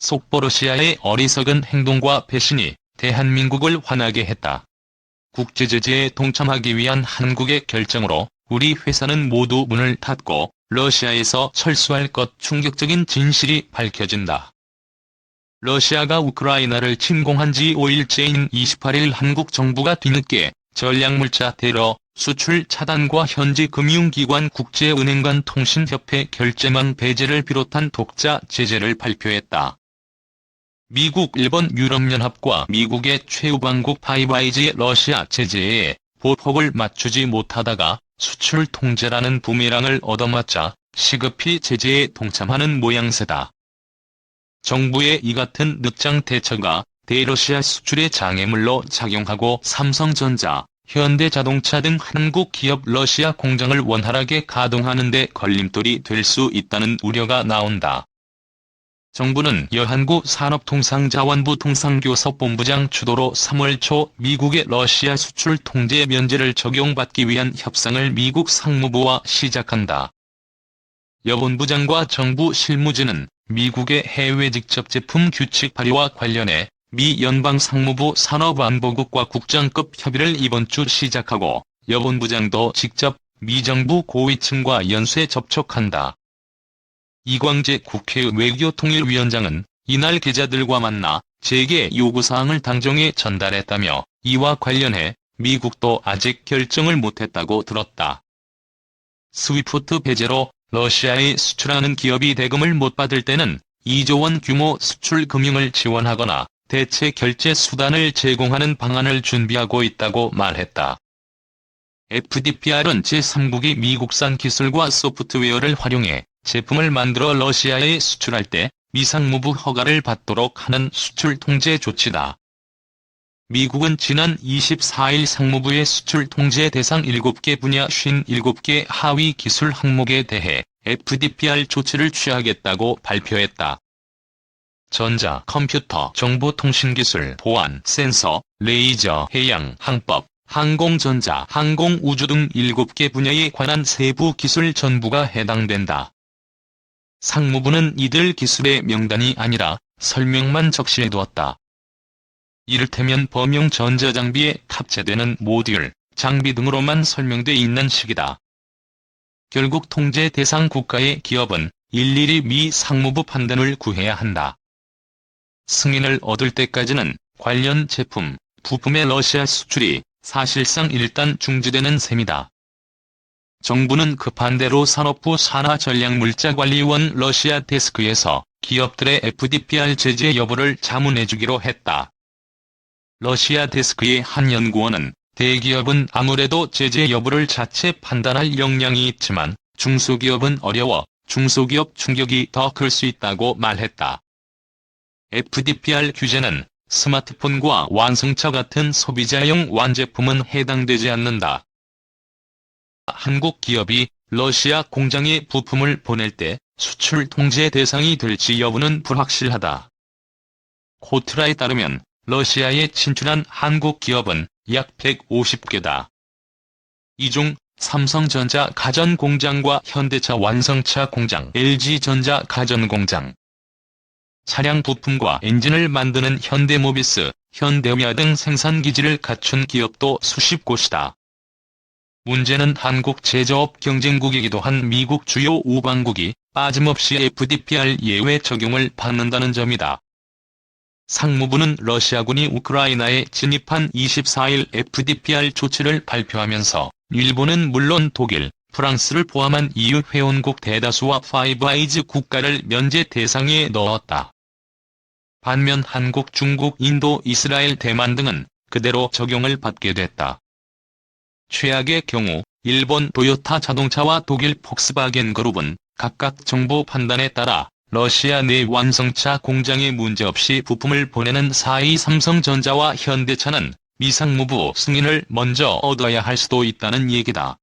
속보 러시아의 어리석은 행동과 배신이 대한민국을 화나게 했다. 국제제재에 동참하기 위한 한국의 결정으로 우리 회사는 모두 문을 닫고 러시아에서 철수할 것 충격적인 진실이 밝혀진다. 러시아가 우크라이나를 침공한 지 5일째인 28일 한국 정부가 뒤늦게 전략물자 대러 수출 차단과 현지 금융기관 국제은행 간 통신협회 결제망 배제를 비롯한 독자 제재를 발표했다. 미국, 일본, 유럽연합과 미국의 최우방국 파이바이즈의 러시아 제재에 보폭을 맞추지 못하다가 수출 통제라는 부메랑을 얻어맞자 시급히 제재에 동참하는 모양새다. 정부의 이 같은 늦장 대처가 대러시아 수출의 장애물로 작용하고 삼성전자, 현대자동차 등 한국 기업 러시아 공장을 원활하게 가동하는 데 걸림돌이 될 수 있다는 우려가 나온다. 정부는 여한구 산업통상자원부 통상교섭본부장 주도로 3월 초 미국의 러시아 수출 통제 면제를 적용받기 위한 협상을 미국 상무부와 시작한다. 여본부장과 정부 실무진은 미국의 해외 직접 제품 규칙 발의와 관련해 미 연방 상무부 산업안보국과 국장급 협의를 이번 주 시작하고 여본부장도 직접 미 정부 고위층과 연쇄 접촉한다. 이광재 국회 외교통일위원장은 이날 기자들과 만나 재계 요구사항을 당정에 전달했다며 이와 관련해 미국도 아직 결정을 못했다고 들었다. 스위프트 배제로 러시아에 수출하는 기업이 대금을 못 받을 때는 2조 원 규모 수출 금융을 지원하거나 대체 결제 수단을 제공하는 방안을 준비하고 있다고 말했다. FDPR은 제3국이 미국산 기술과 소프트웨어를 활용해 제품을 만들어 러시아에 수출할 때 미상무부 허가를 받도록 하는 수출 통제 조치다. 미국은 지난 24일 상무부의 수출 통제 대상 7개 분야 57개 하위 기술 항목에 대해 FDPR 조치를 취하겠다고 발표했다. 전자, 컴퓨터, 정보통신기술, 보안, 센서, 레이저, 해양, 항법, 항공전자, 항공우주 등 7개 분야에 관한 세부 기술 전부가 해당된다. 상무부는 이들 기술의 명단이 아니라 설명만 적시해두었다. 이를테면 범용 전자장비에 탑재되는 모듈, 장비 등으로만 설명돼 있는 식이다. 결국 통제 대상 국가의 기업은 일일이 미 상무부 판단을 구해야 한다. 승인을 얻을 때까지는 관련 제품, 부품의 러시아 수출이 사실상 일단 중지되는 셈이다. 정부는 급한 대로 산업부 산하 전략물자관리원 러시아 데스크에서 기업들의 FDPR 제재 여부를 자문해주기로 했다. 러시아 데스크의 한 연구원은 대기업은 아무래도 제재 여부를 자체 판단할 역량이 있지만 중소기업은 어려워 중소기업 충격이 더 클 수 있다고 말했다. FDPR 규제는 스마트폰과 완성차 같은 소비자용 완제품은 해당되지 않는다. 한국 기업이 러시아 공장에 부품을 보낼 때 수출 통제 대상이 될지 여부는 불확실하다. 코트라에 따르면 러시아에 진출한 한국 기업은 약 150개다. 이 중 삼성전자 가전공장과 현대차 완성차 공장, LG전자 가전공장, 차량 부품과 엔진을 만드는 현대모비스, 현대미아 등 생산기지를 갖춘 기업도 수십 곳이다. 문제는 한국 제조업 경쟁국이기도 한 미국 주요 우방국이 빠짐없이 FDPR 예외 적용을 받는다는 점이다. 상무부는 러시아군이 우크라이나에 진입한 24일 FDPR 조치를 발표하면서 일본은 물론 독일, 프랑스를 포함한 EU 회원국 대다수와 파이브아이즈 국가를 면제 대상에 넣었다. 반면 한국, 중국, 인도, 이스라엘, 대만 등은 그대로 적용을 받게 됐다. 최악의 경우 일본 도요타 자동차와 독일 폭스바겐 그룹은 각각 정부 판단에 따라 러시아 내 완성차 공장에 문제없이 부품을 보내는 4위 삼성전자와 현대차는 미상무부 승인을 먼저 얻어야 할 수도 있다는 얘기다.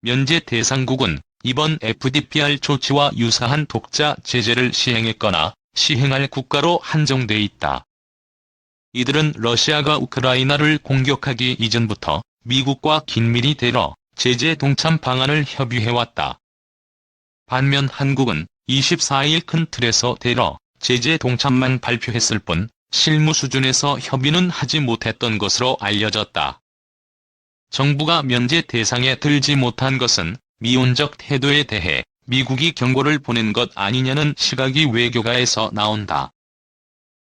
면제 대상국은 이번 FDPR 조치와 유사한 독자 제재를 시행했거나 시행할 국가로 한정돼 있다. 이들은 러시아가 우크라이나를 공격하기 이전부터 미국과 긴밀히 대러 제재 동참 방안을 협의해왔다. 반면 한국은 24일 큰 틀에서 대러 제재 동참만 발표했을 뿐 실무 수준에서 협의는 하지 못했던 것으로 알려졌다. 정부가 면제 대상에 들지 못한 것은 미온적 태도에 대해 미국이 경고를 보낸 것 아니냐는 시각이 외교가에서 나온다.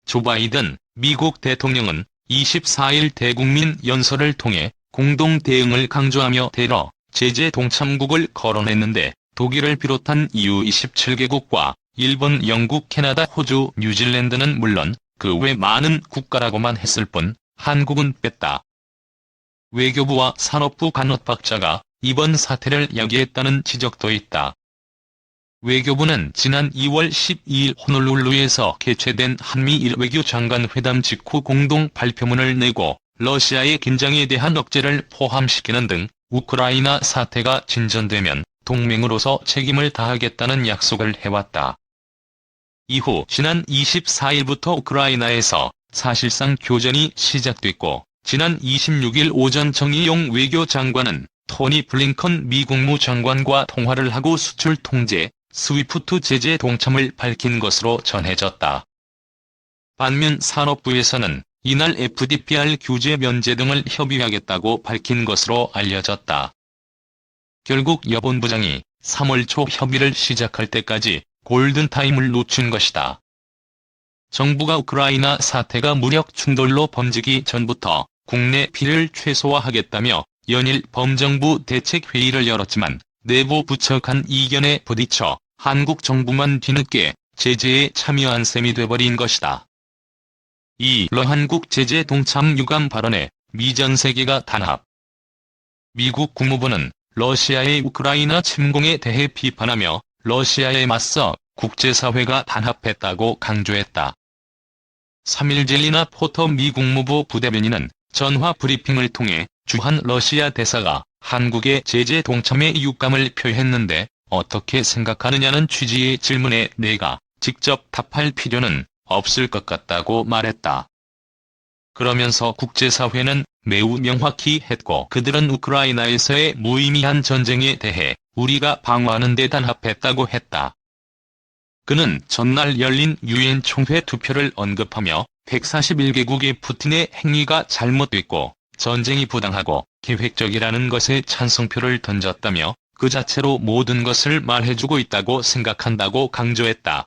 조 바이든 미국 대통령은 24일 대국민 연설을 통해 공동 대응을 강조하며 테러, 제재 동참국을 거론했는데 독일을 비롯한 EU 27개국과 일본, 영국, 캐나다, 호주, 뉴질랜드는 물론 그 외 많은 국가라고만 했을 뿐 한국은 뺐다. 외교부와 산업부 간호박자가 이번 사태를 야기했다는 지적도 있다. 외교부는 지난 2월 12일 호놀룰루에서 개최된 한미일 외교장관 회담 직후 공동 발표문을 내고 러시아의 긴장에 대한 억제를 포함시키는 등 우크라이나 사태가 진전되면 동맹으로서 책임을 다하겠다는 약속을 해왔다. 이후 지난 24일부터 우크라이나에서 사실상 교전이 시작됐고 지난 26일 오전 정의용 외교장관은 토니 블링컨 미 국무 장관과 통화를 하고 수출 통제, 스위프트 제재 동참을 밝힌 것으로 전해졌다. 반면 산업부에서는 이날 FDPR 규제 면제 등을 협의하겠다고 밝힌 것으로 알려졌다. 결국 여본부장이 3월 초 협의를 시작할 때까지 골든타임을 놓친 것이다. 정부가 우크라이나 사태가 무력 충돌로 번지기 전부터 국내 피해를 최소화하겠다며 연일 범정부 대책회의를 열었지만 내부 부처 간 이견에 부딪혀 한국 정부만 뒤늦게 제재에 참여한 셈이 돼버린 것이다. 이러 한국 제재 동참 유감 발언에 미 전 세계가 단합. 미국 국무부는 러시아의 우크라이나 침공에 대해 비판하며 러시아에 맞서 국제사회가 단합했다고 강조했다. 3일 젤리나 포터 미 국무부 부대변인은 전화 브리핑을 통해 주한 러시아 대사가 한국의 제재 동참에 유감을 표했는데 어떻게 생각하느냐는 취지의 질문에 내가 직접 답할 필요는 없을 것 같다고 말했다. 그러면서 국제사회는 매우 명확히 했고 그들은 우크라이나에서의 무의미한 전쟁에 대해 우리가 방어하는 데 단합했다고 했다. 그는 전날 열린 유엔 총회 투표를 언급하며 141개국의 푸틴의 행위가 잘못됐고 전쟁이 부당하고 계획적이라는 것에 찬성표를 던졌다며 그 자체로 모든 것을 말해주고 있다고 생각한다고 강조했다.